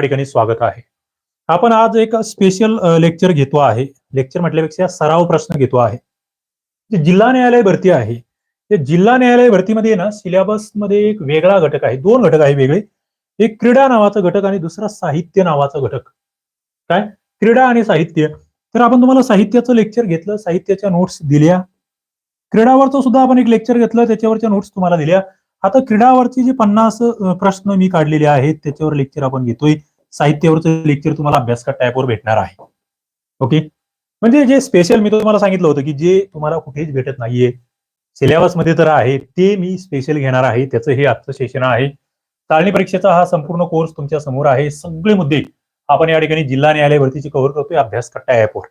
ठिकाणी स्वागत आहे. आपण आज एक स्पेशल लेक्चर घेतो आहे. लेक्चर म्हटल्यापेक्षा सराव प्रश्न घेतो आहे. जे जिल्हा न्यायालय भरती आहे ते जिल्हा न्यायालय भरतीमध्ये ना सिलेबसमध्ये एक वेगळा घटक आहे दोन घटक आहे वेगळे. एक क्रीडा नावाचा घटक आणि दुसरा साहित्य नावाचा घटक. काय? क्रीडा आणि साहित्य. तर आपण तुम्हाला साहित्याचं लेक्चर घेतलं साहित्याच्या नोट्स दिल्या. क्रीडावरचं सुद्धा आपण एक लेक्चर घेतलं त्याच्यावरच्या नोट्स तुम्हाला दिल्या. आता क्रीडावरचे जे पन्नास प्रश्न मी काढलेले आहेत त्याच्यावर लेक्चर आपण घेतोय. साहित्यावरचं लेक्चर तुम्हाला अभ्यासका टॅपवर भेटणार आहे. ओके म्हणजे जे स्पेशल मी तुम्हाला सांगितलं होतं की जे तुम्हाला कुठेच भेटत नाहीये सिलेबसमध्ये तर आहे ते मी स्पेशल घेणार आहे त्याचं हे आजचं सेशन आहे. चालणी परीक्षेचा हा संपूर्ण कोर्स तुमच्यासमोर आहे. सगळे मुद्दे आपण या ठिकाणी जिल्हा न्यायालय भरतीची कव्हर करतोय अभ्यास कट्टा ऍपवर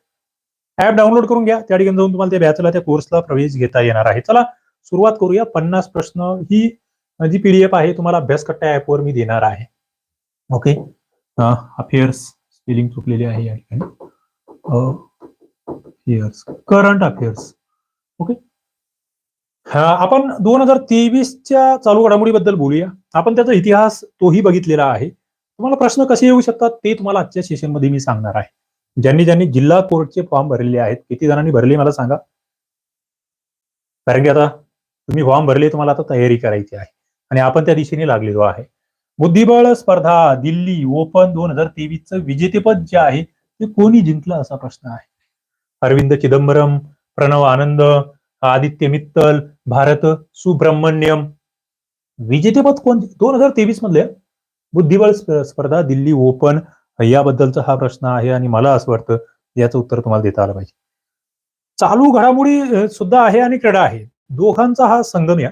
ऍप डाउनलोड करून घ्या. त्या ठिकाणी जाऊन तुम्हाला त्या बॅचला त्या कोर्सला प्रवेश घेता येणार आहे. चला सुरुवात करूया. पन्नास प्रश्न ही जी पीडीएफ आहे तुम्हाला अभ्यास कट्टा ऍपवर मी देणार आहे. ओके अफेअर्स स्पेलिंग चुकलेली आहे या ठिकाणी. अफेअर्स करंट अफेअर्स ओके आपण दोन हजार तेवीसच्या चालू घडामोडीबद्दल बोलूया. आपण त्याचा इतिहास तोही बघितलेला आहे. तुम्हाला प्रश्न कसे येऊ शकतात ते तुम्हाला आजच्या सेशनमध्ये मी सांगणार आहे. ज्यांनी ज्यांनी जिल्हा कोर्टचे फॉर्म भरलेले आहेत किती जणांनी भरले मला सांगा. कारण की आता तुम्ही फॉर्म भरले तुम्हाला आता तयारी करायची आहे. आणि आपण त्या दिशेने लागलेलो आहे. बुद्धिबळ स्पर्धा दिल्ली ओपन दोन हजार तेवीसचं विजेतेपद जे आहे ते कोणी जिंकलं असा प्रश्न आहे? अरविंद चिदंबरम प्रणव आनंद आदित्य मित्तल भारत सुब्रह्मण्यम. विजेतेपद कोण दोन हजार तेवीस मधले बुद्धिबळ स्पर्धा दिल्ली ओपन याबद्दलचा हा प्रश्न आहे आणि मला असं वाटतं याचं उत्तर तुम्हाला देता आलं पाहिजे. चालू घडामोडी सुद्धा आहे आणि क्रीडा आहे. दोघांचा हा संगम या.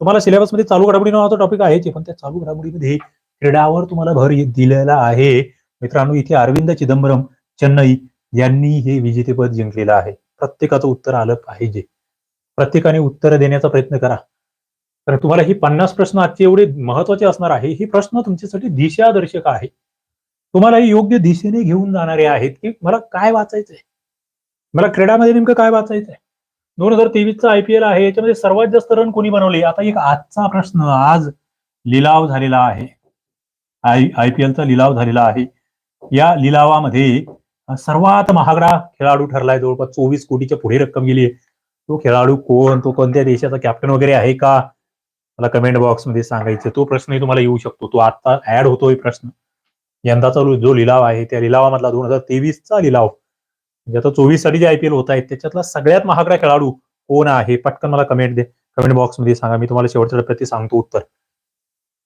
तुम्हाला सिलेबसमध्ये चालू घडामोडी नावाचा टॉपिक आहे पण त्या चालू घडामोडीमध्ये क्रीडावर तुम्हाला भर दिलेला आहे. मित्रांनो इथे अरविंद चिदंबरम चेन्नई यांनी हे विजेतेपद जिंकलेलं आहे. प्रत्येकाचं उत्तर आलं पाहिजे. प्रत्येकाने उत्तर देण्याचा प्रयत्न करा. तर तुम्हाला ही पन्नास प्रश्न आजचे एवढे महत्त्वाचे असणार आहे. हे प्रश्न तुमच्यासाठी दिशादर्शक आहे. तुम्हाला हे योग्य दिशेने घेऊन जाणारे आहेत. की मला काय वाचायचंय? मला क्रीडामध्ये नेमकं काय वाचायचंय? दोन हजार तेवीसचा आयपीएल आहे याच्यामध्ये सर्वात जास्त रन कोणी बनवले? आता एक आजचा प्रश्न आज लिलाव झालेला आहे. आय आयपीएलचा लिलाव झालेला आहे. या लिलावामध्ये सर्वात महागडा खेळाडू ठरलाय जवळपास चोवीस कोटीच्या पुढे रक्कम गेली तो खेळाडू कोण? तो कोणत्या देशाचा कॅप्टन वगैरे आहे का? मला कमेंट बॉक्समध्ये सांगायचं तो प्रश्नही तुम्हाला येऊ शकतो. तो आता ऍड होतोय प्रश्न. यंदाचा जो लिलाव आहे त्या लिलावामधला दोन हजार तेवीसचा लिलाव म्हणजे आता चोवीससाठी जे आयपीएल होत आहेत त्याच्यातला सगळ्यात महागडा खेळाडू कोण आहे? पटकन मला कमेंट दे. कमेंट बॉक्समध्ये सांगा. मी तुम्हाला शेवटच्या टप्प्यात सांगतो उत्तर.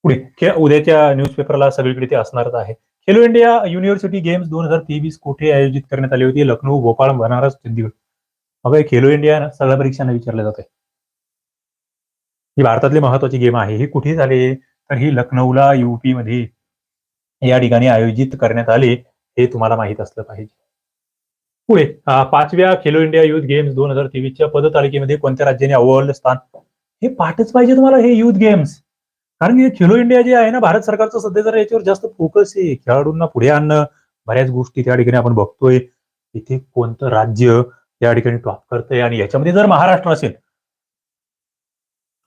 पुढे उद्याच्या न्यूजपेपरला सगळीकडे ते असणारच आहे. खेलो इंडिया युनिव्हर्सिटी गेम्स दोन हजार तेवीस कुठे आयोजित करण्यात आली होती? लखनौ भोपाळ बनारस चंदीगड. अगं खेलो इंडिया सगळ्या परीक्षांना विचारलं जात आहे ही भारतातली महत्वाची गेम आहे. ही कुठे झाली? तर ही लखनौला युपी मध्ये या ठिकाणी आयोजित करण्यात आले हे तुम्हाला माहीत असलं पाहिजे. पुढे पाचव्या खेलो इंडिया युथ गेम्स दोन हजार तेवीसच्या पदतालिकेमध्ये कोणत्या राज्याने अव्वल स्थान? हे पाठच पाहिजे तुम्हाला हे युथ गेम्स. कारण हे खेलो इंडिया जे आहे ना भारत सरकारचं सध्या जर याच्यावर जास्त फोकस आहे. खेळाडूंना पुढे आणणं बऱ्याच गोष्टी त्या ठिकाणी आपण बघतोय. इथे कोणतं राज्य या ठिकाणी टॉप करतंय? आणि याच्यामध्ये जर महाराष्ट्र असेल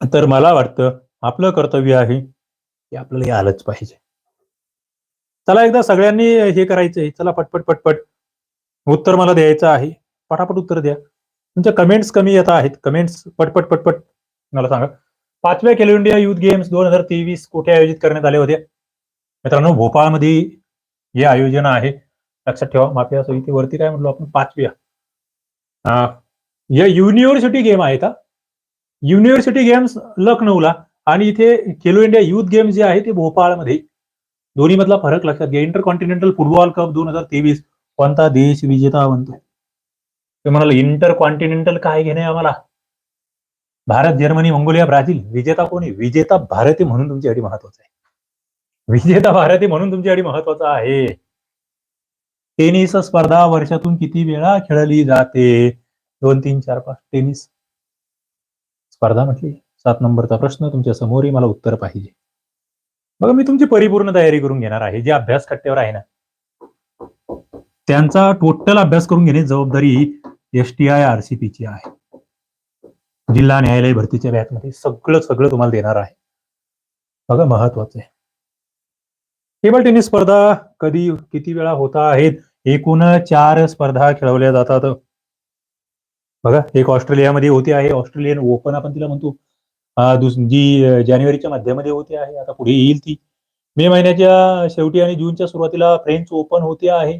तर मला वाटतं आपलं कर्तव्य आहे की आपल्याला हे आलंच पाहिजे. चला एकदा सगळ्यांनी हे करायचंय. चला पटपट पटपट. उत्तर मला द्यायचं आहे. पटापट उत्तर द्या. तुमच्या कमेंट्स कमी येत आहेत. कमेंट्स पटपट पटपट. मला सांगा. पाचव्या खेलो इंडिया युथ गेम्स दोन हजार तेवीस कुठे आयोजित करण्यात आले होते? मित्रांनो भोपाळमध्ये हे आयोजन आहे. लक्षात ठेवा माफिया इथे वरती काय म्हणलो आपण? पाचव्या. हा, या युनिव्हर्सिटी गेम आहेत का युनिव्हर्सिटी गेम्स लखनौला आणि इथे खेलो इंडिया युथ गेम्स जे आहे ते भोपाळमध्ये. दोन्ही मधला फरक लक्षात घ्या. इंटर कॉन्टिनेंटल फुटबॉल कप दोन हजार तेवीस. कोणता देश विजेता बनतो? ते म्हणाल इंटर कॉन्टिनेंटल काय घेणे आम्हाला? भारत जर्मनी मंगोलिया ब्राझील विजेता कोणी विजेता भारती म्हणून तुमच्यासाठी महत्त्वाचा आहे. विजेता भारती म्हणून तुमच्यासाठी महत्त्वाचा आहे. टेनिस स्पर्धा वर्षातून किती वेळा खेळली जाते? दोन तीन चार पाच टेनिस. स्पर्धा म्हटली सात नंबरचा प्रश्न तुमच्या समोरही मला उत्तर पाहिजे. बघा मी तुमची परिपूर्ण तयारी करून घेणार आहे जे अभ्यास कट्ट्यावर आहे ना. त्यांचा टोटल अभ्यास करून घेणे जबाबदारी एस टी आय आरसीपी ची आहे. जिल्हा न्यायालय भरतीच्या बॅचमध्ये सगळं सगळं तुम्हाला देणार आहे. बघा महत्वाचं आहे. टेबल टेनिस स्पर्धा कधी किती वेळा होता आहेत? एकूण चार स्पर्धा खेळवल्या जातात. बघा एक ऑस्ट्रेलियामध्ये होती आहे ऑस्ट्रेलियन ओपन आपण तिला म्हणतो. जी जानेवारीच्या मध्यामध्ये होती आहे आता पुढे येईल ती. मे महिन्याच्या शेवटी आणि जूनच्या सुरुवातीला फ्रेंच ओपन होते आहे.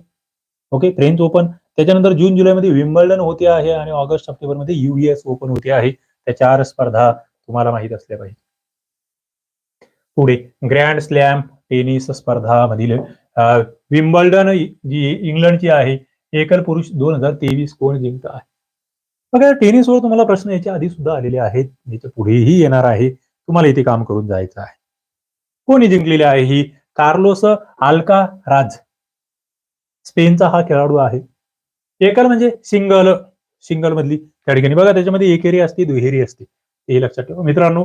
ओके फ्रेंच ओपन त्याच्यानंतर जून जुलैमध्ये विम्बल्डन होते आहे आणि ऑगस्ट सप्टेंबरमध्ये युएस ओपन होते आहे. त्या चार स्पर्धा तुम्हाला माहीत असल्या पाहिजे. पुढे ग्रँड स्लॅम टेनिस स्पर्धा मधील विम्बल्डन जी इंग्लंडची आहे एकल पुरुष दोन हजार तेवीस कोण जिंकत आहे? बघा टेनिसवर तुम्हाला प्रश्न याच्या आधी सुद्धा आलेले आहेत. याच्या पुढेही येणार आहे. तुम्हाला इथे काम करून जायचं आहे. कोणी जिंकलेली आहे ही? कार्लोस आल्का राज स्पेनचा हा खेळाडू आहे. एकल म्हणजे सिंगल सिंगल मधली त्या ठिकाणी. बघा त्याच्यामध्ये एकेरी असते दुहेरी असते. हे लक्षात ठेवा. मित्रांनो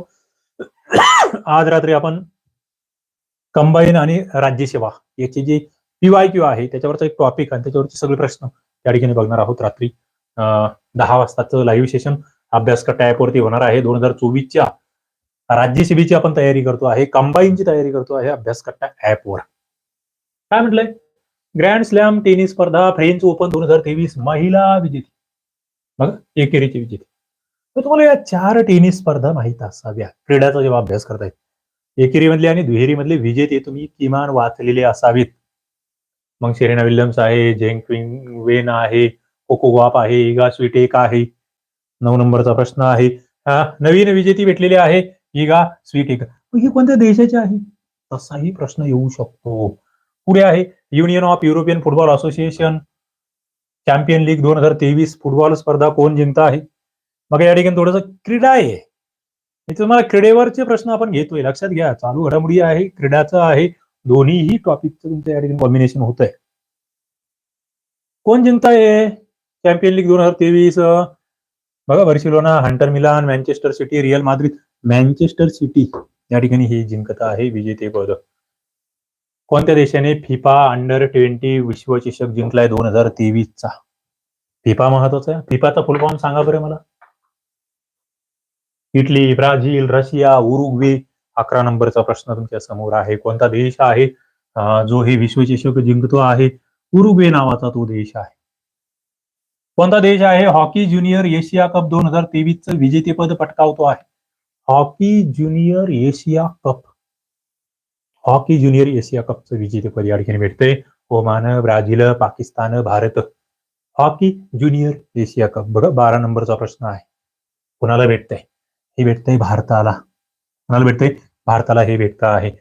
आज रात्री आपण कंबाईन आणि राज्यसेवा याची जी पीवाय क्यू आहे त्याच्यावरचा एक टॉपिक आणि त्याच्यावरचे सगळे प्रश्न त्या ठिकाणी बघणार आहोत रात्री. दहा वाजताचं लाईव्ह सेशन अभ्यास टॅपवरती होणार आहे. दोन हजार चोवीसच्या राज्यसेवेची आपण तयारी करतो आहे. कंबाईनची तयारी करतो आहे अभ्यास कट्टा ऍपवर काय म्हटलंय? ग्रँड स्लॅम टेनिस स्पर्धा फ्रेंच ओपन दोन हजार तेवीस महिला विजेती. बघा एकेरीची विजेती. तर तुम्हाला या चार टेनिस स्पर्धा माहीत असाव्या क्रीडाचा जेव्हा अभ्यास करतायत एकेरीमधले आणि दुहेरीमधले विजेते तुम्ही किमान वाचलेले असावेत. मग शेरेना विल्यम्स आहे जेंक्विंग वेन आहे कोको वाप आहे इगा स्वीटेक आहे. नऊ नंबरचा प्रश्न आहे. हा, नवीन विजेती भेटलेली आहे इगा स्वीटेक ही कोणत्या देशाची आहे? तसाही प्रश्न येऊ शकतो. पुढे आहे. Union of European Football Association Champion League दोन हजार तेवीस फुटबॉल स्पर्धा कोण जिंकता आहे? मग या ठिकाणी थोडस क्रीडा आहे. मी तुम्हाला क्रीडेवरचे प्रश्न आपण घेतोय. लक्षात घ्या चालू घडामोडी आहे क्रीडाचं आहे. दोन्हीही टॉपिकचं तुमचं या ठिकाणी कॉम्बिनेशन होत आहे कोण जिंकताय? चॅम्पियन लीग दोन हजार तेवीस बघा Barcelona Inter Milan Manchester City Real Madrid Manchester City या ठिकाणी हे जिंकत आहे विजेतेपद. कोणत्या देशाने फिफा अंडर ट्वेंटी विश्वचषक जिंकलाय दोन हजार तेवीसचा? फिफा महत्त्वाचा आहे. फिफाचा फुल फॉर्म सांगा बरं मला. इटली ब्राझील रशिया उरुग्वे अकरा नंबरचा प्रश्न तुमच्यासमोर आहे. कोणता देश आहे? जो हे विश्वचषक जिंकतो आहे? उरुग्वे नावाचा तो देश आहे. कोणता देश आहे? हॉकी ज्युनियर एशिया कप दोन हजार तेवीसचं विजेतेपद पटकावतो आहे. Hockey junior Asia Cup. Hockey junior Asia कपचं विजेतेपद या ठिकाणी भेटतंय. Oman Brazil Pakistan Bharat. Hockey junior Asia Cup बघा बारा नंबरचा प्रश्न आहे. कुणाला भेटतंय? हे भेटतंय भारताला. कुणाला भेटतंय? भारताला हे भेटत आहे.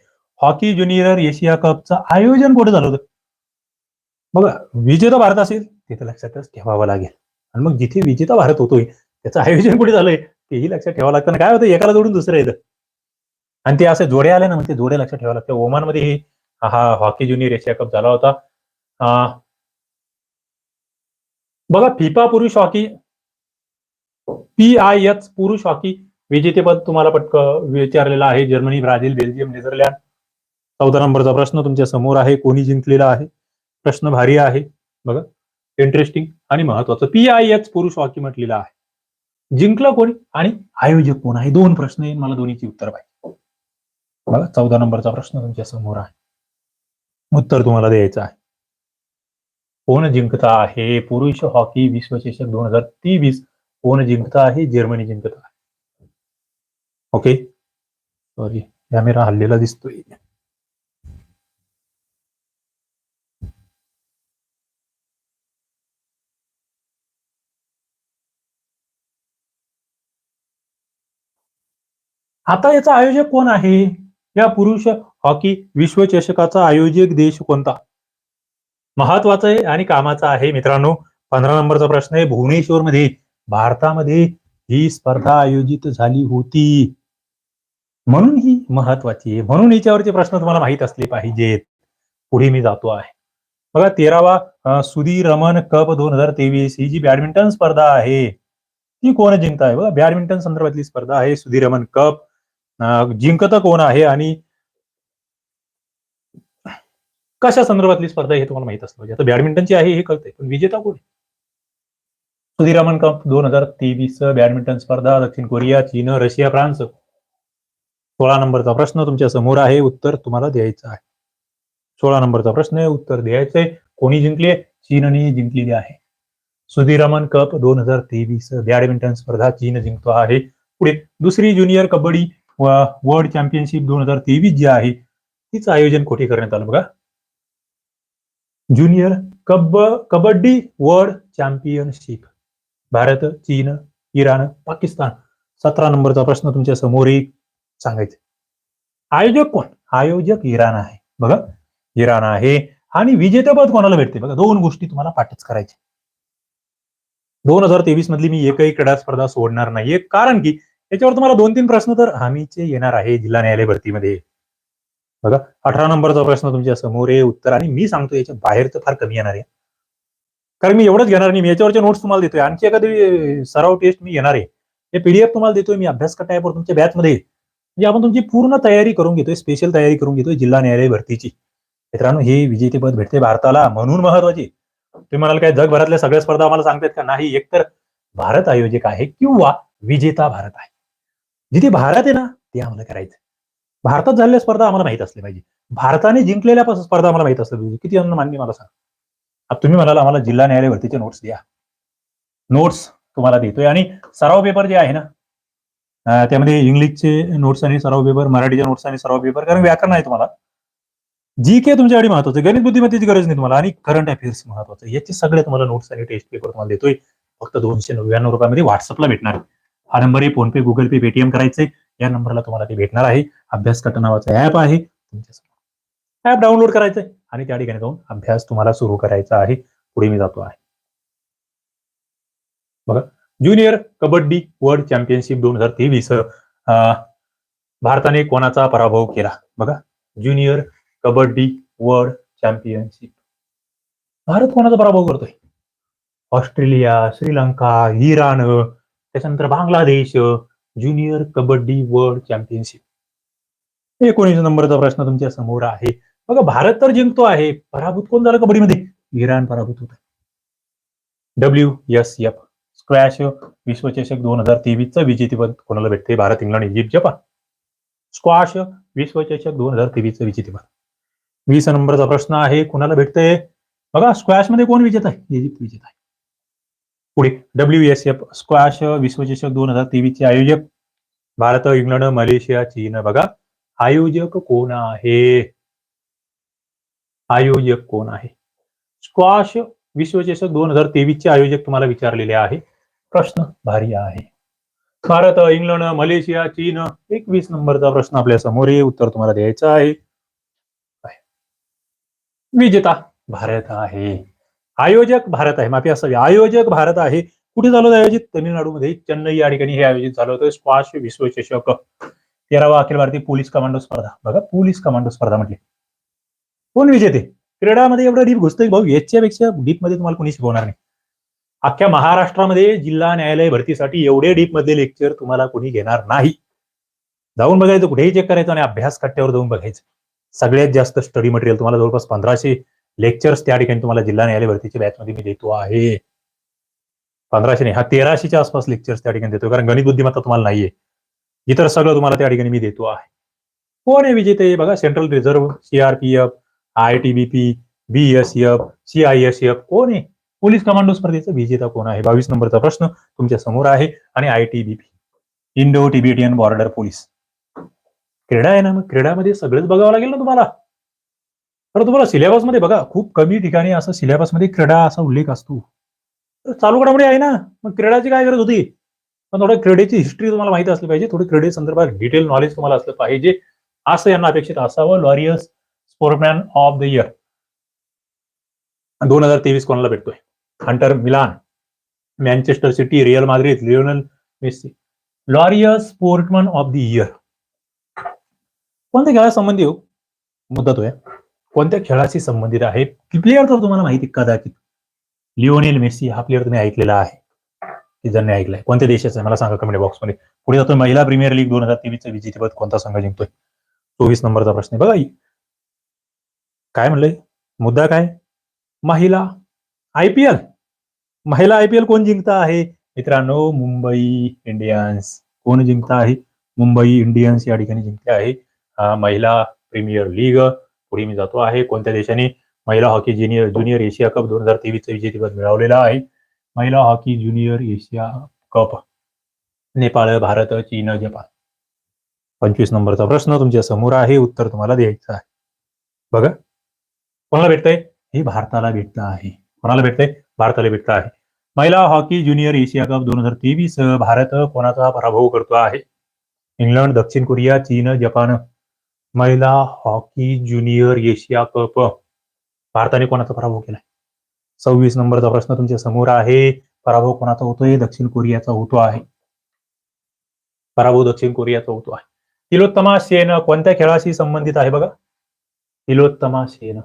हॉकी ज्युनियर एशिया कपचं आयोजन कुठे झालं होतं? बघा विजेता भारत असेल तिथे लक्षातच ठेवावं लागेल. आणि मग जिथे विजेता भारत होतोय त्याचं आयोजन कुठे झालंय तेही लक्षात ठेवावं लागतं. काय होतं? एकाला जोडून दुसरं येतं. आणि ते असे जोडे आले ना म्हणजे जोडे लक्षात ठेवावं लागतं. ओमानमध्ये ही हा हॉकी ज्युनियर एशिया कप झाला होता. बघा फिफा पुरुष हॉकी पी आय एच पुरुष हॉकी विजेतेपद तुम्हाला पटक विचारलेलं आहे. Germany Brazil Belgium Netherland. चौदा नंबरचा प्रश्न तुमच्यासमोर आहे. कोणी जिंकलेला आहे? प्रश्न भारी आहे. बघा इंटरेस्टिंग आणि महत्वाचं. पी आय एच पुरुष हॉकी म्हटलेलं आहे. जिंकलं कोणी? आणि आयोजक कोण आहे? दोन प्रश्न आहेत. मला दोन्हीची उत्तर पाहिजे. बघा चौदा नंबरचा प्रश्न तुमच्यासमोर आहे. उत्तर तुम्हाला द्यायचं आहे. कोण जिंकता आहे? पुरुष हॉकी विश्वचषक दोन हजार तेवीस कोण जिंकता आहे? जर्मनी जिंकत आहे. ओके? सॉरी कॅमेरा हल्लेला दिसतोय. आता याचा आयोजक कोण आहे? या पुरुष हॉकी विश्वचषकाचा आयोजक देश कोणता? महत्वाचं आहे आणि कामाचा आहे मित्रांनो. पंधरा नंबरचा प्रश्न आहे. भुवनेश्वर मध्ये भारतामध्ये ही स्पर्धा आयोजित झाली होती. म्हणून ही महत्वाची आहे. म्हणून याच्यावरचे प्रश्न तुम्हाला माहीत असले पाहिजेत. पुढे मी जातो आहे. बघा तेरावा सुधीर रमन कप दोन हजार तेवीस. ही जी बॅडमिंटन स्पर्धा आहे ती कोण जिंकत आहे बघा बॅडमिंटन संदर्भातली स्पर्धा आहे सुधीर रमन कप. जिंकत कोण आहे आणि कशा संदर्भातली स्पर्धा आहे हे तुम्हाला माहीत असलं पाहिजे म्हणजे आता बॅडमिंटनची आहे हे कळतंय. पण विजेता कोण सुधीरामन कप दोन हजार तेवीस बॅडमिंटन स्पर्धा दक्षिण कोरिया चीन रशिया फ्रान्स. सोळा नंबरचा प्रश्न तुमच्यासमोर आहे उत्तर तुम्हाला द्यायचं आहे. सोळा नंबरचा प्रश्न आहे उत्तर द्यायचंय. कोणी जिंकले चीनने जिंकलेली आहे. सुधीरामन कप दोन हजार तेवीस बॅडमिंटन स्पर्धा चीन जिंकतो आहे. पुढे दुसरी ज्युनियर कबड्डी वर्ल्ड चॅम्पियनशिप दोन हजार तेवीस जी आहे तिचं आयोजन कुठे करण्यात आलं बघा? ज्युनियर कब कबड्डी वर्ल्ड चॅम्पियनशिप. भारत चीन इराण पाकिस्तान. सतरा नंबरचा प्रश्न तुमच्यासमोर एक सांगायचा. आयोजक कोण? आयोजक इराण आहे. बघा इराण आहे आणि विजेतेपद कोणाला भेटते? बघा दोन गोष्टी तुम्हाला पाठच करायच्या. दोन हजार तेवीस मधली मी एकही क्रीडा स्पर्धा सोडणार नाहीये. कारण की याच्यावर तुम्हाला दोन तीन प्रश्न तर हमीचे येणार आहे जिल्हा न्यायालय भरतीमध्ये. बघा अठरा नंबरचा प्रश्न तुमच्यासमोर आहे उत्तर आणि मी सांगतो याच्या बाहेर तर फार कमी येणार आहे. कारण मी एवढंच घेणार नाही मी याच्यावरचे नोट्स तुम्हाला देतोय. आणखी एखादी सराव टेस्ट मी येणार आहे. हे पीडीएफ तुम्हाला देतोय मी अभ्यास टाईपवर तुमच्या बॅचमध्ये म्हणजे आपण तुमची पूर्ण तयारी करून घेतोय स्पेशल तयारी करून घेतोय जिल्हा न्यायालय भरतीची. मित्रांनो हे विजेतेपद भेटते भारताला म्हणून महत्वाची. तुम्ही म्हणाल काय जगभरातल्या सगळ्या स्पर्धा आम्हाला सांगतात का? नाही एकतर भारत आयोजक आहे किंवा विजेता भारत आहे. जिथे भारत आहे ना ते आम्हाला करायचं भारतात झालेल्या स्पर्धा आम्हाला माहीत असल्या पाहिजे. भारताने जिंकलेल्या स्पर्धा आम्हाला माहीत असल्या पाहिजे. किती अन्न मान्य मला सांग. आता तुम्ही म्हणाल आम्हाला जिल्हा न्यायालय भरतीचे नोट्स द्या. नोट्स तुम्हाला देतोय. आणि सराव पेपर जे आहे ना त्यामध्ये इंग्लिशचे नोट्स आणि सराव पेपर मराठीचे नोट्स आणि सराव पेपर कारण व्याकरण आहे तुम्हाला. जी के तुमच्यासाठी महत्वाचं गणित बुद्धिमत्तेची गरज नाही तुम्हाला. आणि करंट अफेअर्स महत्वाचं याचे सगळे तुम्हाला नोट्स आणि टेस्ट पेपर तुम्हाला देतोय. फक्त दोनशे नव्याण्णव रुपयामध्ये व्हॉट्सअपला भेटणार आहे. हा नंबर आहे PhonePe Google Pay Paytm करायचंय या नंबरला तुम्हाला ते भेटणार आहे. अभ्यास कट नावाचा ऍप आहे. तुमच्या ऍप डाउनलोड करायचंय. आणि त्या ठिकाणी जाऊन अभ्यास तुम्हाला सुरू करायचा आहे. पुढे मी जातो आहे. बघा ज्युनियर कबड्डी वर्ल्ड चॅम्पियनशिप दोन हजार तेवीस भारताने कोणाचा पराभव केला? बघा junior kabaddi world championship Bharat कोणाचा पराभव करतोय? ऑस्ट्रेलिया श्रीलंका इराण त्याच्यानंतर Bangladesh junior kabaddi world championship. एकोणीस नंबरचा प्रश्न तुमच्यासमोर आहे. बघा भारत तर जिंकतो आहे पराभूत कोण झालं कबड्डीमध्ये? इराण पराभूत होता. डब्ल्यू एस एफ स्क्वॅश विश्वचषक दोन हजार तेवीसचं विजेतेपद कोणाला भेटते Bharat England Egypt Japan. Squash विश्वचषक दोन हजार तेवीसचं विजेतेपद. वीस नंबरचा प्रश्न आहे कोणाला भेटतंय? बघा स्क्वॅशमध्ये कोण विजेता आहे? इजिप्त विजेता आहे. पुढे डब्ल्यू एस एफ स्क्वॅश विश्वचषक दोन हजार तेवीसचे आयोजक. भारत इंग्लंड मलेशिया चीन. बघा आयोजक कोण आहे? आयोजक कोण आहे? स्क्वॉश विश्वचषक दोन हजार तेवीसचे आयोजक तुम्हाला विचारलेले आहे. प्रश्न भारी आहे. भारत इंग्लंड मलेशिया चीन एकवीस नंबरचा प्रश्न आपल्यासमोर आहे. उत्तर तुम्हाला द्यायचं आहे. विजेता भारत आहे. आयोजक भारत आहे. माफी असावी. आयोजक भारत आहे. कुठे झालं होतं आयोजित? तमिळनाडूमध्ये. चेन्नई या ठिकाणी हे आयोजित झालं होतं. स्क्वॉश विश्वचषक. तेरावा अखिल भारतीय पोलीस कमांडो स्पर्धा. बघा पोलीस कमांडो स्पर्धा म्हटली. कोण विजेते? क्रीडामध्ये एवढं डीप घुसतोय भाऊ याच्यापेक्षा डीपमध्ये तुम्हाला कोणी शिकवणार नाही. अख्ख्या महाराष्ट्रामध्ये जिल्हा न्यायालय भरतीसाठी एवढे डीप मधले लेक्चर तुम्हाला कोणी घेणार नाही. जाऊन बघायचं. कुठेही चेक करायचं आणि अभ्यास कट्ट्यावर जाऊन बघायचं. सगळ्यात जास्त स्टडी मटेरियल तुम्हाला जवळपास पंधराशे लेक्चर्स त्या ठिकाणी तुम्हाला जिल्हा न्यायालय भरतीच्या बॅचमध्ये मी देतो आहे. पंधराशे नाही हा तेराशेच्या आसपास लेक्चर्स त्या ठिकाणी देतो कारण गणित बुद्धिमत्ता तुम्हाला नाहीये. इतर सगळं तुम्हाला त्या ठिकाणी मी देतो आहे. कोण आहे विजेते? बघा central reserve CRPF I T B P B S F C I S F कोण आहे? पोलीस कमांडो स्पर्धेचा विजेता कोण आहे? बावीस नंबरचा प्रश्न तुमच्यासमोर आहे. आणि I T B P Indo Tibetan border police क्रीडा आहे ना मग? क्रीडामध्ये सगळंच बघावं लागेल ना तुम्हाला. तर तुम्हाला सिलेबसमध्ये बघा खूप कमी ठिकाणी असं सिलेबसमध्ये क्रीडा असा उल्लेख असतो. चालू घडामोडी आहे ना मग क्रीडाची काय गरज होती? पण थोडं क्रीडेची हिस्ट्री तुम्हाला माहिती असली पाहिजे थोडी क्रीडे संदर्भात डिटेल नॉलेज तुम्हाला असलं पाहिजे. असं यांना अपेक्षित असावं Laureus sportsman of the year दोन हजार तेवीस कोणाला भेटतोय? Inter Milan Manchester City Real Madrid Lionel Messi Laureus sportsman of the year कोणत्या खेळासंबंधी हो? मुद्दा तो आहे. कोणत्या खेळाशी संबंधित आहे? प्लेअर तर तुम्हाला माहिती कदाचित. लिओनेल मेस्सी हा प्लेअर तुम्ही ऐकलेला आहे. की ज्यांनी ऐकलाय. कोणत्या देशाचा मला सांगा कमेंट बॉक्समध्ये पुढे जातो महिला प्रीमियर लीग दोन हजार तेवीसचं विजेतेपद कोणता संघ जिंकतोय? चोवीस नंबरचा प्रश्न आहे. बघा काय म्हणलंय? मुद्दा काय? महिला आयपीएल महिला आयपीएल कोण जिंकता आहे? मित्रांनो मुंबई इंडियन्स कोण जिंकता आहे? मुंबई इंडियन्स या ठिकाणी जिंकले आहे. महिला प्रीमियर लीग पुढे मी जातो आहे. कोणत्या देशाने महिला hockey junior junior Asia cup दोन हजार तेवीसचं विजेतेपद मिळवलेलं आहे? महिला hockey junior Asia cup Nepal Bharat China Japan. पंचवीस नंबरचा प्रश्न तुमच्यासमोर आहे. उत्तर तुम्हाला द्यायचं आहे. बघा. कोणाला भेटतंय? हे भारताला भेटलं आहे. कोणाला भेटतंय? भारताला भेटत आहे. महिला हॉकी ज्युनियर एशिया कप दोन हजार तेवीस भारत कोणाचा पराभव करतो आहे? इंग्लंड दक्षिण कोरिया चीन जपान. महिला हॉकी ज्युनियर एशिया कप. भारताने कोणाचा पराभव केलाय? सव्वीस नंबरचा प्रश्न तुमच्यासमोर आहे. पराभव कोणाचा होतोय? दक्षिण कोरियाचा होतो आहे. पराभव दक्षिण कोरियाचा होतो आहे. तिलोत्तमा सेन कोणत्या खेळाशी संबंधित आहे बघा? तिलोत्तमा सेन.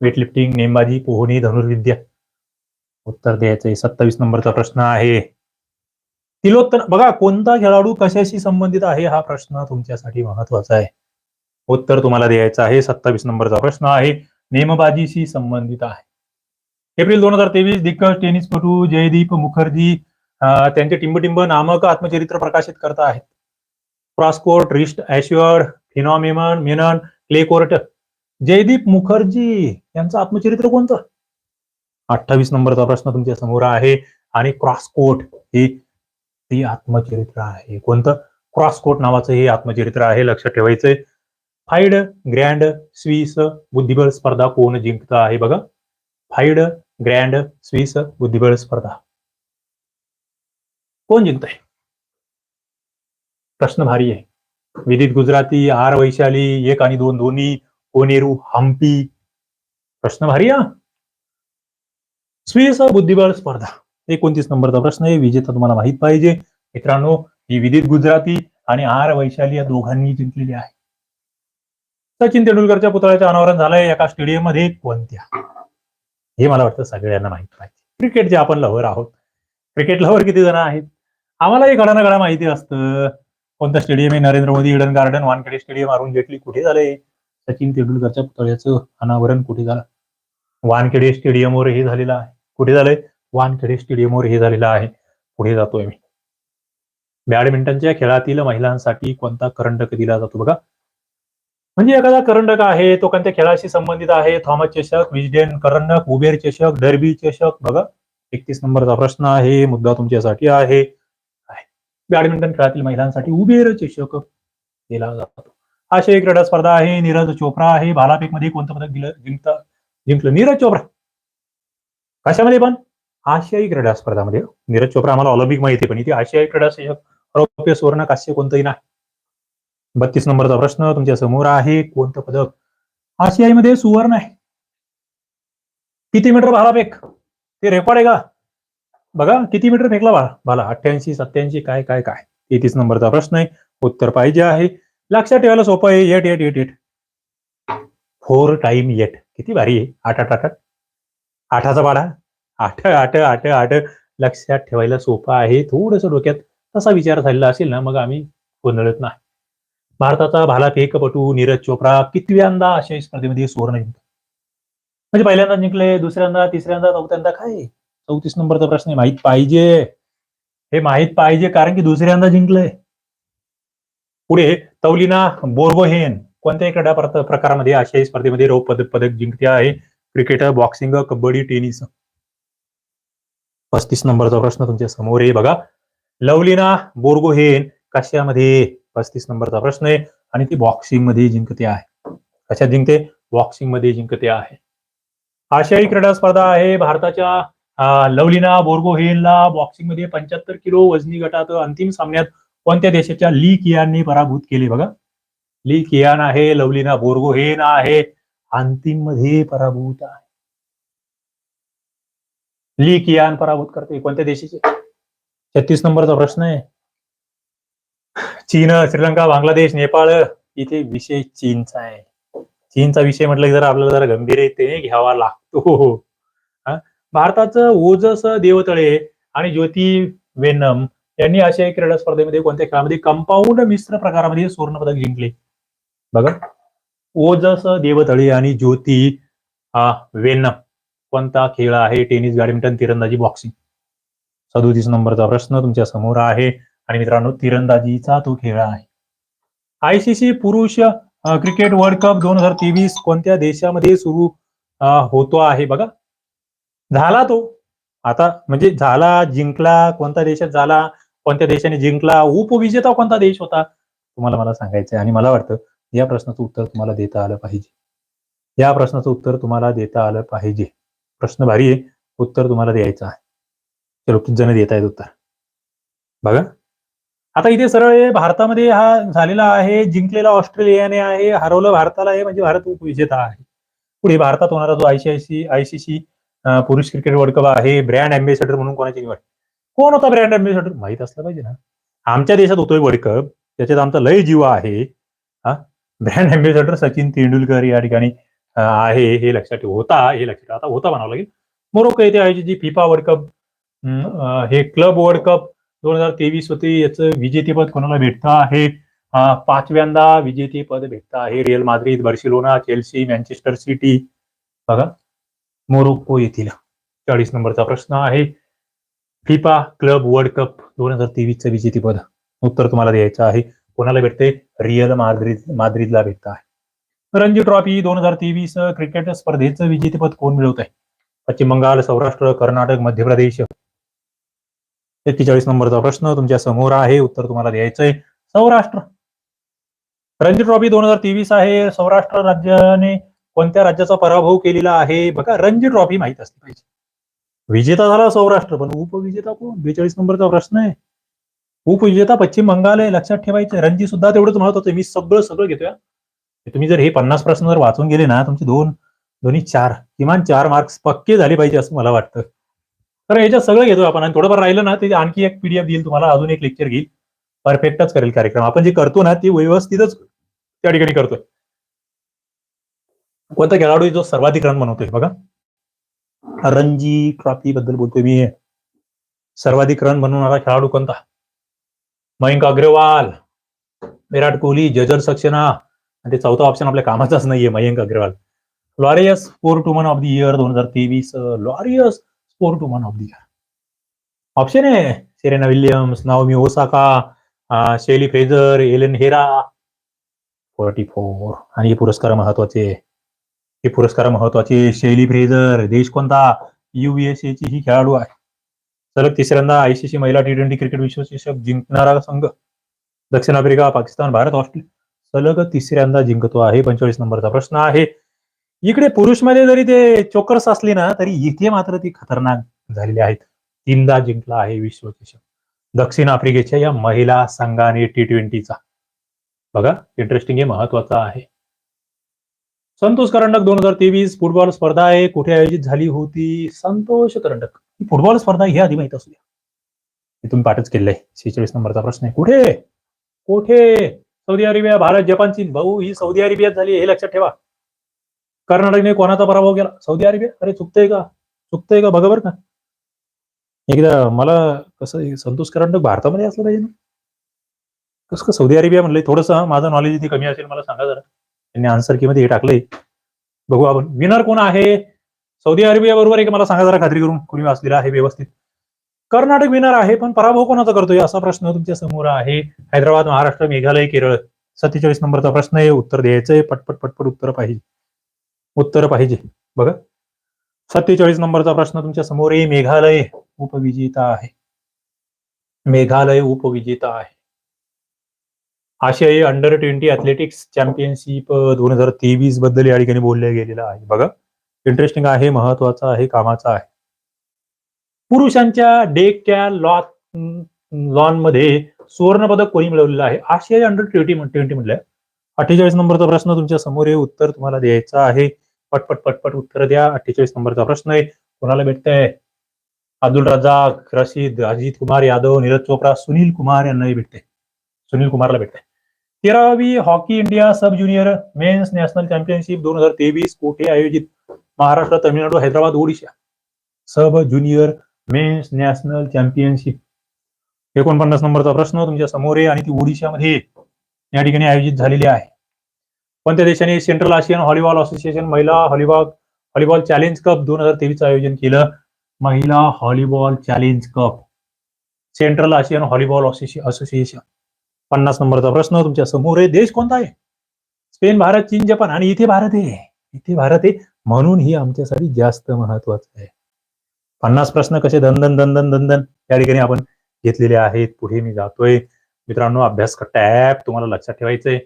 वेटलिफ्टिंग नेमबाजी पोहणी धनुर्विद्या. उत्तर द्यायचंय. सत्तावीस नंबरचा प्रश्न आहे. तिलोत्तम बघा कोणता खेळाडू कशाशी संबंधित आहे? हा प्रश्न तुमच्यासाठी महत्त्वाचा आहे. उत्तर तुम्हाला द्यायचं आहे. सत्तावीस नंबरचा प्रश्न आहे. नेमबाजीशी संबंधित आहे. एप्रिल दोन हजार तेवीस दिग्गज टेनिसपटू जयदीप मुखर्जी त्यांचे टिंबटिंब नामक आत्मचरित्र प्रकाशित करत आहेत. Crosscourt wrist assured phenomenon Menon clay court. Jaideep Mukherjee यांचं आत्मचरित्र कोणतं? अठ्ठावीस नंबरचा प्रश्न तुमच्यासमोर आहे. आणि क्रॉसकोट हे ते आत्मचरित्र आहे. कोणतं? क्रॉसकोट नावाचं हे आत्मचरित्र आहे. लक्षात ठेवायचंय. फाईड ग्रँड स्विस बुद्धिबळ स्पर्धा कोण जिंकत आहे बघा. फाईड ग्रँड स्विस बुद्धिबळ स्पर्धा. कोण जिंकतंय? प्रश्न भारी आहे. विदित गुजराती आर वैशाली एक आणि दोन दोन्ही कोनेरू हम्पी. प्रश्न भारी हा. स्विस बुद्धिबळ स्पर्धा. एकोणतीस नंबरचा प्रश्न आहे. विजेता तुम्हाला माहीत पाहिजे. मित्रांनो ही विदित गुजराती आणि आर वैशाली या दोघांनी जिंकलेली आहे. सचिन तेंडुलकरच्या पुतळ्याचं अनावरण झालंय एका स्टेडियममध्ये कोणत्या? हे मला वाटतं सगळ्यांना माहीत पाहिजे क्रिकेटचे आपण लवर आहोत क्रिकेट लवर किती जण आहेत? आम्हालाही घडा ना घडा माहिती असतं. कोणतं स्टेडियम आहे Narendra Modi Eden Garden Wankhede stadium Arun Jaitley कुठे झालंय सचिन तेंडुलकरच्या पुतळ्याचं अनावरण कुठे झालं? वानखेडे स्टेडियमवर हे झालेलं आहे. कुठे झालंय? वानखेडे स्टेडियमवर हे झालेलं आहे. पुढे जातोय मी. बॅडमिंटनच्या खेळातील महिलांसाठी कोणता करंडक दिला जातो बघा? म्हणजे एखादा करंडक आहे तो कोणत्या खेळाशी संबंधित आहे? थॉमस चषक विजडेन करंडक उबेर चषक डर्बी चषक? बघा एकतीस नंबरचा प्रश्न आहे मुद्दा तुमच्यासाठी आहे. बॅडमिंटन खेळातील महिलांसाठी उबेर चषक दिला जातो. आशियाई क्रीडा स्पर्धा आहे नीरज चोप्रा आहे. भालाफेकमध्ये कोणतं पदक दिलं जिंकता जिंकलं नीरज चोप्रा? कशामध्ये पण? आशियाई क्रीडा स्पर्धामध्ये. नीरज चोप्रा आम्हाला ऑलिम्पिक माहिती पण इथे आशियाई क्रीडा रौप्य सुवर्ण काश्य कोणतंही नाही. बत्तीस नंबरचा प्रश्न तुमच्यासमोर आहे कोणतं पदक आशियाईमध्ये सुवर्ण आहे? किती मीटर भालाफेक ते रेकॉर्ड आहे का? बघा किती मीटर फेकला भाला भाला अठ्ठ्याऐंशी सत्याऐंशी काय काय काय? तेहतीस नंबरचा प्रश्न आहे. उत्तर पाहिजे आहे. लक्षात ठेवायला सोपं आहे. Eight eight eight eight. Four time eight. किती भारी आहे. आठ आठ आठ आठ. आठाचा भाडा? आठ आठ आठ आठ. लक्षात ठेवायला सोपं आहे. थोडस डोक्यात तसा विचार झालेला असेल ना मग आम्ही गोंधळत नाही. भारताचा भाला फेकपटू नीरज चोप्रा कितव्यांदा आशियाई स्पर्धेमध्ये सुवर्ण जिंकतो म्हणजे पहिल्यांदा जिंकले दुसऱ्यांदा तिसऱ्यांदा चौथ्यांदा काय? चौतीस नंबरचा प्रश्न आहे माहीत पाहिजे. हे माहीत पाहिजे कारण की दुसऱ्यांदा जिंकलंय पुढे तौलिना बोर्गोहेन कोणत्याही क्रीडा प्रकारामध्ये आशियाई स्पर्धेमध्ये रौप्य पदक पदक जिंकते आहे. Cricket boxing kabaddi tennis. पस्तीस नंबरचा प्रश्न तुमच्यासमोर आहे. बघा लवलिना बोर्गोहेन कशामध्ये पस्तीस नंबरचा प्रश्न आहे. आणि ती बॉक्सिंगमध्ये जिंकते आहे. कशा जिंकते? बॉक्सिंगमध्ये जिंकते आहे. आशियाई क्रीडा स्पर्धा आहे. भारताच्या लवलीना लवलिना बोर्गोहेनला बॉक्सिंगमध्ये पंच्याहत्तर किलो वजनी गटात अंतिम सामन्यात कोणत्या देशाच्या ली कियानने पराभूत केले बघा? ली कियान आहे लवलिना बोर्गोहेन आहे अंतिममध्ये पराभूत आहे. ली कियान पराभूत करते कोणत्या देशाचे? छत्तीस नंबरचा प्रश्न आहे. चीन श्रीलंका बांगलादेश नेपाळ इथे विषय चीनचा आहे. चीनचा विषय म्हटलं की जरा आपल्याला जरा गंभीरतेने घ्यावा लागतो. भारताचं ओजस देवतळे आणि ज्योती वेनम यांनी आशियाई क्रीडा स्पर्धेमध्ये कोणत्या खेळामध्ये कंपाऊंड मिश्र प्रकारामध्ये सुवर्ण पदक जिंकले? बघा. ओजस देवतळे आणि ज्योती हा, वेनम कोणता खेळ आहे? टेनिस बॅडमिंटन तिरंदाजी बॉक्सिंग. सदोतीस नंबरचा प्रश्न तुमच्यासमोर आहे. आणि मित्रांनो तिरंदाजीचा तो खेळ आहे. आयसीसी पुरुष क्रिकेट वर्ल्ड कप दोन हजार तेवीस कोणत्या देशामध्ये सुरू होतो आहे बघा. झाला तो. आता म्हणजे झाला जिंकला कोणत्या देशात झाला कोणत्या देशाने जिंकला उपविजेता कोणता देश होता तुम्हाला मला सांगायचं आहे आणि मला वाटतं या प्रश्नाचं उत्तर तुम्हाला देता आलं पाहिजे. या प्रश्नाचं उत्तर तुम्हाला देता आलं पाहिजे. प्रश्न भारी आहे. उत्तर तुम्हाला द्यायचं आहे. चलो किती जण देत आहेत उत्तर? बघा. आता इथे सरळ आहे, भारतामध्ये हा झालेला आहे जिंकलेला ऑस्ट्रेलियाने आहे हरवलं भारताला आहे म्हणजे भारत उपविजेता आहे. पुढे भारतात होणारा जो आयसीआयसी आयसीसी पुरुष क्रिकेट वर्ल्ड कप आहे ब्रँड अँबेसेडर म्हणून कोणाची निवड? कोण होता ब्रँड अँबेसेडर? माहीत असलं पाहिजे ना. आमच्या देशात होतोय वर्ल्ड कप त्याच्यात आमचा लय जीव आहे. हा? ब्रँड अँबेसेडर सचिन तेंडुलकर या ठिकाणी आहे हे लक्षात ठेव. होता हे लक्षात आता होता म्हणावं लागेल. मोरोको येथे आयोजित जी फिफा वर्ल्ड कप हे क्लब वर्ल्ड कप दोन हजार तेवीस होते. याचं विजेतेपद कोणाला भेटतं आहे? पाचव्यांदा विजेतेपद भेटतं आहे. Real Madrid Barcelona Chelsea Manchester City. बघा मोरोक्को येथील चाळीस नंबरचा प्रश्न आहे. फिफा क्लब वर्ल्ड कप दोन हजार तेवीसचं विजेतेपद उत्तर तुम्हाला द्यायचं आहे. कोणाला भेटते रिअल माद्रिद माद्रिदला भेटतं आहे. रणजी ट्रॉफी दोन हजार तेवीस क्रिकेट स्पर्धेचं विजेतेपद कोण मिळवत आहे पश्चिम बंगाल सौराष्ट्र कर्नाटक मध्य प्रदेश. एक्केचाळीस नंबरचा प्रश्न तुमच्यासमोर आहे उत्तर तुम्हाला द्यायचंय. सौराष्ट्र. रणजी ट्रॉफी दोन हजार तेवीस आहे. सौराष्ट्र राज्याने कोणत्या राज्याचा पराभव केलेला आहे? बघा रणजी ट्रॉफी माहीत असली पाहिजे. विजेता झाला सौराष्ट्र पण उपविजेता कोण? बेचाळीस नंबरचा प्रश्न आहे. उपविजेता पश्चिम बंगाल आहे लक्षात ठेवायचं रणजी सुद्धा तेवढंच महत्वाचं मी सगळं सगळं घेतोय तुम्ही जर हे पन्नास प्रश्न जर वाचून गेले ना तुमचे दोन दोन्ही चार किमान चार मार्क्स पक्के झाले पाहिजे असं मला वाटतं. तर याच्यात सगळं घेतो आपण. आणि थोडंफार राहिलं ना ते आणखी एक पीडीएफ देईल तुम्हाला अजून एक लेक्चर घेईल. परफेक्टच करेल कार्यक्रम. आपण जे करतो ना ते व्यवस्थितच त्या ठिकाणी करतोय. कोणता खेळाडू जो सर्वाधिक रन बनवतोय बघा. रणजी ट्रॉफी बद्दल बोलतोय मी. सर्वाधिक रन बनवणारा खेळाडू कोणता? मयंक अग्रवाल. विराट कोहली जजर सक्सेना. आणि ते चौथा ऑप्शन आपल्या कामाचाच नाहीये Mayank Agarwal. Laureus for sportswoman of the year दोन हजार तेवीस Laureus sportswoman of the year option आहे Serena Williams Naomi Osaka um, Shelly Fraser Elaine Herah forty four आणि हे पुरस्कार महत्त्वाचे हे पुरस्कार महत्त्वाचे शैली फ्रेझर देश कोणता युएसए ची ही खेळाडू आहे सलग तिसऱ्यांदा आयसीसी महिला टी ट्वेंटी क्रिकेट विश्वचषक जिंकणारा संघ दक्षिण आफ्रिका पाकिस्तान भारत ऑस्ट्रेलिया सलग तिसऱ्यांदा जिंकतो आहे पंचेचाळीस नंबरचा प्रश्न आहे इकडे पुरुषमध्ये जरी ते चोकर्स असले ना तरी इथे मात्र ती खतरनाक झालेली आहेत. तीनदा जिंकला आहे विश्वचषक. दक्षिण आफ्रिकेच्या या महिला संघाने टी ट्वेंटीचा बघा इंटरेस्टिंग हे महत्त्वाचा आहे. संतोष करंडक दोन हजार तेवीस फुटबॉल स्पर्धा आहे. कुठे आयोजित झाली होती? संतोष करंडक. ही फुटबॉल स्पर्धा ही आधी माहीत असू द्या. तुम्ही पाठच केलंय. शेहेचाळीस नंबरचा प्रश्न आहे. कुठे? कुठे? सौदी अरेबिया भारत जपान चीन भाऊ ही सौदी अरेबियात झाली हे लक्षात ठेवा. कर्नाटकने कोणाचा पराभव केला? Saudi Arabia? अरे चुकतंय का? चुकतंय का? बघा बरं का. एकदा मला कसं संतोष करंडक भारतामध्ये असलं पाहिजे ना? कसं का सौदी अरेबिया म्हणलंय थोडंसं माझं नॉलेज इथे कमी असेल मला सांगा जरा. त्यांनी आन्सर की मध्ये हे टाकलंय. बघू आपण. विनर कोण आहे? सौदी अरेबिया बरोबर एक मला सांगा जरा खात्री करून कोणी वाचलेला आहे व्यवस्थित. कर्नाटक विनर आहे पण पराभव कोणाचा करतोय? असा प्रश्न तुमच्यासमोर आहे. हैदराबाद महाराष्ट्र मेघालय केरळ. सत्तेचाळीस नंबरचा प्रश्न आहे. उत्तर द्यायचंय. पटपट पटपट उत्तर पाहिजे. उत्तर पाहिजे. बघा. सत्तेचाळीस नंबरचा प्रश्न तुमच्यासमोर आहे. मेघालय उपविजेता आहे. मेघालय उपविजेता आहे. आशियाई अंडर ट्वेंटी अथलेटिक्स चॅम्पियनशिप दोन हजार तेवीसबद्दल या ठिकाणी बोलले गेलेलं आहे बघा. इंटरेस्टिंग आहे महत्त्वाचा आहे कामाचा आहे. पुरुषांच्या डेकच्या लॉन लॉनमध्ये सुवर्ण पदक कोणी मिळवलेलं आहे? आशियाई अंडर ट्वेंटी ट्वेंटी म्हटलं अठ्ठेचाळीस नंबरचा प्रश्न तुमच्यासमोर आहे. उत्तर तुम्हाला द्यायचं आहे. पटपट पटपट उत्तर द्या. अठ्ठेचाळीस नंबरचा प्रश्न आहे. कोणाला भेटतंय? अब्दुल रजाक रशीद अजित कुमार यादव नीरज चोप्रा सुनील कुमार यांनाही भेटते सुनील कुमारला भेटते तेरावी hockey India sub junior men's national championship दोन हजार तेवीस कोठे आयोजित? Maharashtra Tamil Nadu Hyderabad Odisha. Sub junior men's national championship. एकोणपन्नास नंबरचा प्रश्न तुमच्यासमोर आहे आणि ती ओडिशामध्ये या ठिकाणी आयोजित झालेली आहे. कोणत्या देशाने सेंट्रल आशियन व्हॉलीबॉल असोसिएशन महिला व्हॉलीबॉल व्हॉलीबॉल चॅलेंज कप दोन हजार तेवीसचं आयोजन केलं. महिला volleyball challenge cup central Asian volleyball association पन्नास नंबरचा प्रश्न तुमच्यासमोर आहे. देश कोणता आहे? स्पेन भारत चीन जपान आणि इथे भारत आहे. इथे भारत आहे. म्हणून ही आमच्यासाठी जास्त महत्वाचं आहे. पन्नास प्रश्न कसे दंदन दंदन दंदन या ठिकाणी आपण घेतलेले आहेत. पुढे मी जातोय. मित्रांनो अभ्यास कट्टा ऍप तुम्हाला लक्षात ठेवायचंय.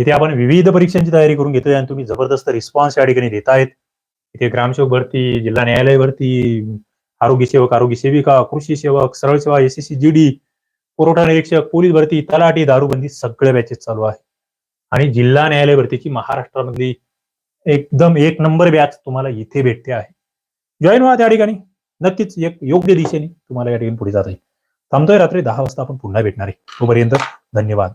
इथे आपण विविध परीक्षांची तयारी करून घेतोय आणि तुम्ही जबरदस्त रिस्पॉन्स या ठिकाणी देतायत. इथे ग्रामसेवक भरती जिल्हा न्यायालय भरती आरोग्य सेवक आरोग्य सेविका कृषी सेवक सरळ सेवा एसएससी जीडी पुरवठा निरीक्षक पोलीस भरती तलाठी दारूबंदी सगळे बॅचेस चालू आहे. आणि जिल्हा न्यायालय भरतीची महाराष्ट्रामधली एकदम एक नंबर बॅच तुम्हाला इथे भेटते आहे. जॉईन व्हा त्या ठिकाणी. नक्कीच एक योग्य दिशेने तुम्हाला या ठिकाणी पुढे जाता येईल. थांबतोय रात्री दहा वाजता आपण पुन्हा भेटणार आहे. तोपर्यंत धन्यवाद.